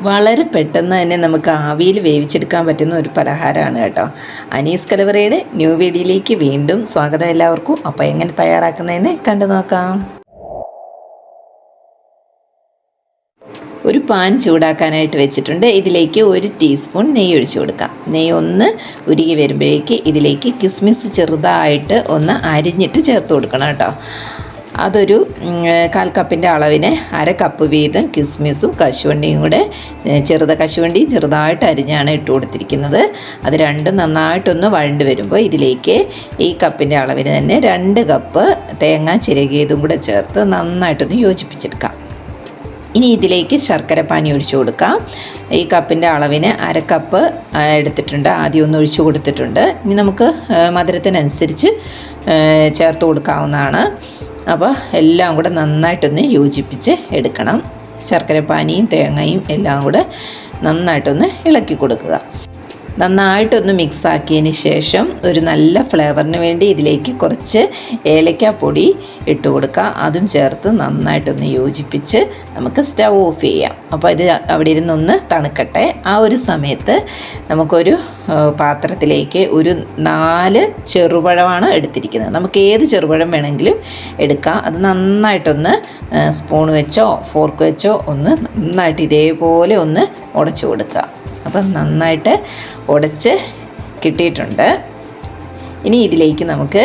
വളരെ പെട്ടെന്ന് തന്നെ നമുക്ക് ആവിയിൽ വേവിച്ചെടുക്കാൻ പറ്റുന്ന ഒരു പലഹാരമാണ് കേട്ടോ. അനീസ് കലവറയുടെ ന്യൂ വീഡിയോയിലേക്ക് വീണ്ടും സ്വാഗതം എല്ലാവർക്കും. അപ്പോൾ എങ്ങനെ തയ്യാറാക്കുന്നതെന്ന് കണ്ടു നോക്കാം. ഒരു പാൻ ചൂടാക്കാനായിട്ട് വെച്ചിട്ടുണ്ട്. ഇതിലേക്ക് ഒരു ടീസ്പൂൺ നെയ്യ് ഒഴിച്ചു കൊടുക്കാം. നെയ്യ് ഒന്ന് ഉരുകി വരുമ്പോഴേക്ക് ഇതിലേക്ക് കിസ്മിസ് ചെറുതായിട്ട് ഒന്ന് അരിഞ്ഞിട്ട് ചേർത്ത് കൊടുക്കണം കേട്ടോ. അതൊരു കാൽ കപ്പിന്റെ അളവിന് അര കപ്പ് വീതം കിസ്മിസും കശുവണ്ടിയും കൂടെ ചെറുത കശുവണ്ടിയും ചെറുതായിട്ട് അരിഞ്ഞാണ് ഇട്ട് കൊടുത്തിരിക്കുന്നത്. അത് രണ്ടും നന്നായിട്ടൊന്ന് വഴണ്ട് വരുമ്പോൾ ഇതിലേക്ക് ഈ കപ്പിന്റെ അളവിന് തന്നെ രണ്ട് കപ്പ് തേങ്ങ ചിരകിയതും കൂടെ ചേർത്ത് നന്നായിട്ടൊന്ന് യോജിപ്പിച്ചെടുക്കാം. ഇനി ഇതിലേക്ക് ശർക്കര പാനി ഒഴിച്ചു കൊടുക്കാം. ഈ കപ്പിന്റെ അളവിന് അര കപ്പ് എടുത്തിട്ടുണ്ട്. ആദ്യം ഒന്ന് ഒഴിച്ചു കൊടുത്തിട്ടുണ്ട്. ഇനി നമുക്ക് മധുരത്തിനനുസരിച്ച് ചേർത്ത് കൊടുക്കാവുന്നതാണ്. അപ്പോൾ എല്ലാം കൂടെ നന്നായിട്ടൊന്ന് യോജിപ്പിച്ച് എടുക്കണം. ശർക്കര പാനിയും തേങ്ങയും എല്ലാം കൂടെ നന്നായിട്ടൊന്ന് ഇളക്കി കൊടുക്കുക. നന്നായിട്ടൊന്ന് മിക്സ് ആക്കിയതിന് ശേഷം ഒരു നല്ല ഫ്ലേവറിന് വേണ്ടി ഇതിലേക്ക് കുറച്ച് ഏലക്കാപ്പൊടി ഇട്ട് കൊടുക്കുക. അതും ചേർത്ത് നന്നായിട്ടൊന്ന് യോജിപ്പിച്ച് നമുക്ക് സ്റ്റവ് ഓഫ് ചെയ്യാം. അപ്പോൾ ഇത് അവിടെ ഇരുന്നൊന്ന് തണുക്കട്ടെ. ആ ഒരു സമയത്ത് നമുക്കൊരു പാത്രത്തിലേക്ക് ഒരു നാല് ചെറുപഴമാണ് എടുത്തിരിക്കുന്നത്. നമുക്ക് ഏത് ചെറുപഴം വേണമെങ്കിലും എടുക്കാം. അത് നന്നായിട്ടൊന്ന് സ്പൂൺ വെച്ചോ ഫോർക്ക് വെച്ചോ ഒന്ന് നന്നായിട്ട് ഇതേപോലെ ഒന്ന് ഉടച്ചു കൊടുക്കുക. അപ്പം നന്നായിട്ട് ഉടച്ച് കിട്ടിയിട്ടുണ്ട്. ഇനി ഇതിലേക്ക് നമുക്ക്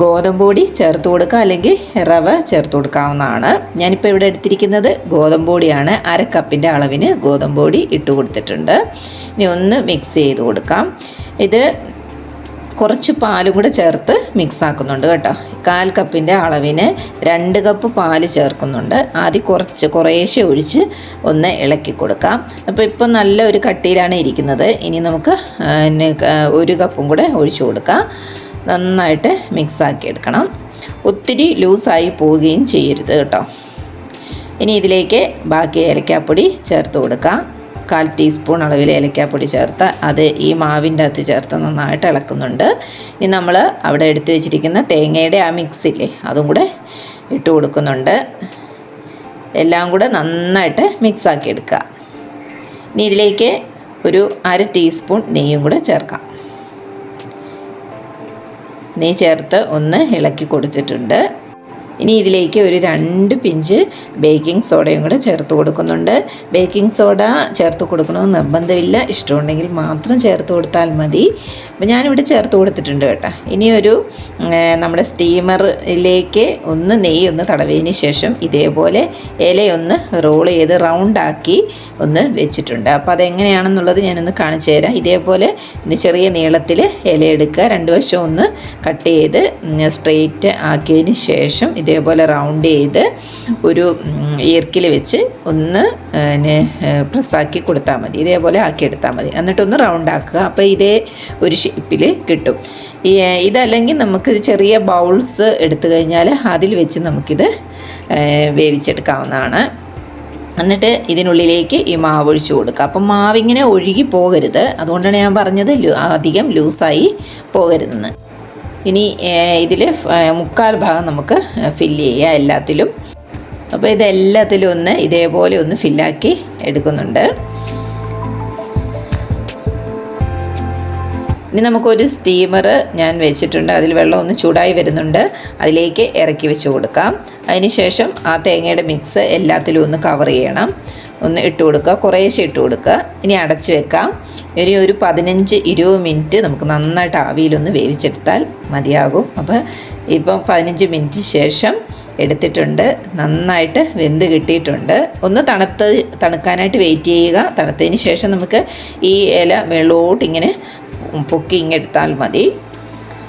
ഗോതമ്പ് പൊടി ചേർത്ത് കൊടുക്കുക അല്ലെങ്കിൽ റവ ചേർത്ത് കൊടുക്കാവുന്നതാണ്. ഞാനിപ്പോൾ ഇവിടെ എടുത്തിരിക്കുന്നത് ഗോതമ്പ് പൊടിയാണ്. അര കപ്പിന്റെ അളവിന് ഗോതമ്പ് പൊടി ഇട്ട് കൊടുത്തിട്ടുണ്ട്. ഇനി ഒന്ന് മിക്സ് ചെയ്ത് കൊടുക്കാം. ഇത് കുറച്ച് പാലും കൂടെ ചേർത്ത് മിക്സ് ആക്കുന്നുണ്ട് കേട്ടോ. കാൽ കപ്പിന്റെ അളവിന് രണ്ട് കപ്പ് പാൽ ചേർക്കുന്നുണ്ട്. ആദ്യം കുറച്ച് കുറേശ്ശെ ഒഴിച്ച് ഒന്ന് ഇളക്കി കൊടുക്കാം. അപ്പോൾ ഇപ്പം നല്ല ഒരു കട്ടിയിലാണ് ഇരിക്കുന്നത്. ഇനി നമുക്ക് ഒരു കപ്പും കൂടെ ഒഴിച്ചു കൊടുക്കാം. നന്നായിട്ട് മിക്സ് ആക്കി എടുക്കണം. ഒത്തിരി ലൂസായി പോവുകയും ചെയ്യരുത് കേട്ടോ. ഇനി ഇതിലേക്ക് ബാക്കി ഏലക്കാപ്പൊടി ചേർത്ത് കൊടുക്കാം. കാൽ ടീസ്പൂൺ അളവിൽ ഏലക്കാപ്പൊടി ചേർത്ത് അത് ഈ മാവിന്റെ അകത്ത് ചേർത്ത് നന്നായിട്ട് ഇളക്കുന്നുണ്ട്. ഇനി നമ്മൾ അവിടെ എടുത്തു വെച്ചിരിക്കുന്ന തേങ്ങയുടെ ആ മിക്സില്ലേ അതും കൂടെ ഇട്ട് കൊടുക്കുന്നുണ്ട്. എല്ലാം കൂടെ നന്നായിട്ട് മിക്സാക്കി എടുക്കുക. ഇനി ഇതിലേക്ക് ഒരു അര ടീസ്പൂൺ നെയ്യും കൂടെ ചേർക്കാം. നെയ്യ് ചേർത്ത് ഒന്ന് ഇളക്കി കൊടുത്തിട്ടുണ്ട്. ഇനി ഇതിലേക്ക് ഒരു രണ്ട് പിഞ്ച് ബേക്കിംഗ് സോഡയും കൂടെ ചേർത്ത് കൊടുക്കുന്നുണ്ട്. ബേക്കിംഗ് സോഡ ചേർത്ത് കൊടുക്കണമെന്ന് നിർബന്ധമില്ല. ഇഷ്ടമുണ്ടെങ്കിൽ മാത്രം ചേർത്ത് കൊടുത്താൽ മതി. അപ്പോൾ ഞാനിവിടെ ചേർത്ത് കൊടുത്തിട്ടുണ്ട് കേട്ടോ. ഇനി ഒരു നമ്മുടെ സ്റ്റീമറിലേക്ക് ഒന്ന് നെയ്യ് ഒന്ന് തടവിയതിന് ശേഷം ഇതേപോലെ ഇലയൊന്ന് റോൾ ചെയ്ത് റൗണ്ടാക്കി ഒന്ന് വെച്ചിട്ടുണ്ട്. അപ്പോൾ അതെങ്ങനെയാണെന്നുള്ളത് ഞാനൊന്ന് കാണിച്ചു തരാം. ഇതേപോലെ ഇത് ചെറിയ നീളത്തിൽ ഇല എടുക്കുക. രണ്ട് വശം ഒന്ന് കട്ട് ചെയ്ത് സ്ട്രെയിറ്റ് ആക്കിയതിന് ശേഷം ഇതേപോലെ റൗണ്ട് ചെയ്ത് ഒരു ഈർക്കിൽ വെച്ച് ഒന്ന് പ്രസ്സാക്കി കൊടുത്താൽ മതി. ഇതേപോലെ ആക്കി ആക്കിയെടുത്താൽ മതി. എന്നിട്ടൊന്ന് റൗണ്ട് ആക്കുക. അപ്പോൾ ഇതേ ഒരു ഷേപ്പിൽ കിട്ടും. ഇതല്ലെങ്കിൽ നമുക്ക് ചെറിയ ബൗൾസ് എടുത്തു കഴിഞ്ഞാൽ അതിൽ വെച്ച് നമുക്കിത് വേവിച്ചെടുക്കാവുന്നതാണ്. എന്നിട്ട് ഇതിനുള്ളിലേക്ക് ഈ മാവ് ഒഴിച്ചു കൊടുക്കുക. അപ്പം മാവിങ്ങനെ ഒഴുകി പോകരുത്. അതുകൊണ്ടാണ് ഞാൻ പറഞ്ഞത് അധികം ലൂസായി പോകരുതെന്ന്. ഇനി ഇതിൽ മുക്കാൽ ഭാഗം നമുക്ക് ഫില്ല് ചെയ്യുക എല്ലാത്തിലും. അപ്പോൾ ഇതെല്ലാത്തിലും ഒന്ന് ഇതേപോലെ ഒന്ന് ഫില്ലാക്കി എടുക്കുന്നുണ്ട്. ഇനി നമുക്കൊരു സ്റ്റീമർ ഞാൻ വെച്ചിട്ടുണ്ട്. അതിൽ വെള്ളം ഒന്ന് ചൂടായി വരുന്നുണ്ട്. അതിലേക്ക് ഇറക്കി വെച്ച് കൊടുക്കാം. അതിനുശേഷം ആ തേങ്ങയുടെ മിക്സ് എല്ലാത്തിലും ഒന്ന് കവർ ചെയ്യണം. ഒന്ന് ഇട്ട് കൊടുക്കുക. കുറേശ്ശെ ഇട്ട് കൊടുക്കുക. ഇനി അടച്ച് വെക്കാം. ഇനി ഒരു പതിനഞ്ച് ഇരുപത് മിനിറ്റ് നമുക്ക് നന്നായിട്ട് ആവിയിലൊന്ന് വേവിച്ചെടുത്താൽ മതിയാകും. അപ്പോൾ ഇപ്പം പതിനഞ്ച് മിനിറ്റ് ശേഷം എടുത്തിട്ടുണ്ട്. നന്നായിട്ട് വെന്ത് കിട്ടിയിട്ടുണ്ട്. ഒന്ന് തണുത്ത് തണുക്കാനായിട്ട് വെയിറ്റ് ചെയ്യുക. തണുത്തതിന് ശേഷം നമുക്ക് ഈ ഇല വെള്ളോട്ട് പൊക്കി ഇങ്ങെടുത്താൽ മതി.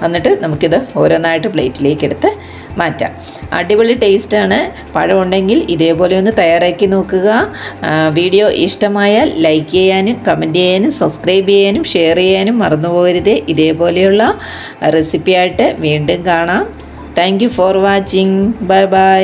എന്നിട്ട് നമുക്കിത് ഓരോന്നായിട്ട് പ്ലേറ്റിലേക്ക് എടുത്ത് മാറ്റാം. അടിപൊളി ടേസ്റ്റാണ്. പഴമുണ്ടെങ്കിൽ ഇതേപോലെ ഒന്ന് തയ്യാറാക്കി നോക്കുക. വീഡിയോ ഇഷ്ടമായാൽ ലൈക്ക് ചെയ്യാനും കമന്റ് ചെയ്യാനും സബ്സ്ക്രൈബ് ചെയ്യാനും ഷെയർ ചെയ്യാനും മറന്നുപോകരുത് ഇതേപോലെയുള്ള റെസിപ്പിയായിട്ട് വീണ്ടും കാണാം. Thank for watching. Bye bye.